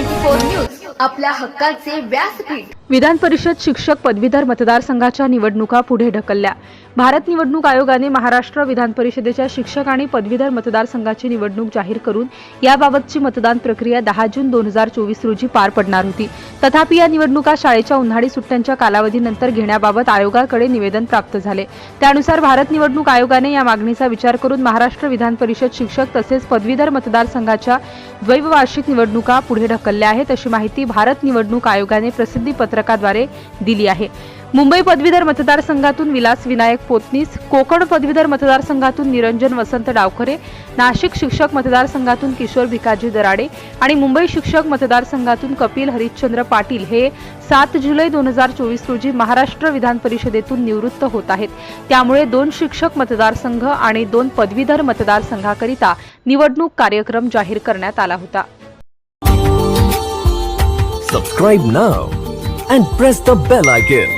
News आपल्या हक्काचे व्यासपीठ. विधान परिषद शिक्षक पदवीधर मतदारसंघाच्या निवडणुका पुढे ढकलल्या. भारत निवडणूक आयोगाने महाराष्ट्र विधान परिषदेच्या शिक्षक आणि पदवीधर मतदारसंघाची निवडणूक जाहीर करून याबाबतची मतदान प्रक्रिया दहा जून दोन हजार चोवीस रोजी पार पडणार होती. तथापि या निवडणुका शाळेच्या उन्हाळी सुट्ट्यांच्या कालावधीनंतर घेण्याबाबत आयोगाकडे निवेदन प्राप्त झाले. त्यानुसार भारत निवडणूक आयोगाने या मागणीचा विचार करून महाराष्ट्र विधान परिषद शिक्षक तसेच पदवीधर मतदारसंघाच्या द्वैवार्षिक निवडणुका पुढे ढकलल्या आहेत अशी माहिती भारत निवडणूक आयोगाने प्रसिद्धी पत्रकाद्वारे दिली आहे. मुंबई पदवीधर मतदारसंघातून विलास विनायक पोतनीस कोकण पदवीधर मतदारसंघातून निरंजन वसंत डावखरे नाशिक शिक्षक मतदारसंघातून किशोर भिकाजी दराडे आणि मुंबई शिक्षक मतदारसंघातून कपिल हरिश्चंद्र पाटील हे सात जुलै दोन हजार चोवीस रोजी महाराष्ट्र विधान परिषदेतून निवृत्त होत आहेत त्यामुळे दोन शिक्षक मतदारसंघ आणि दोन पदवीधर मतदारसंघाकरिता निवडणूक कार्यक्रम जाहीर करण्यात आला होता Subscribe now and press the bell icon.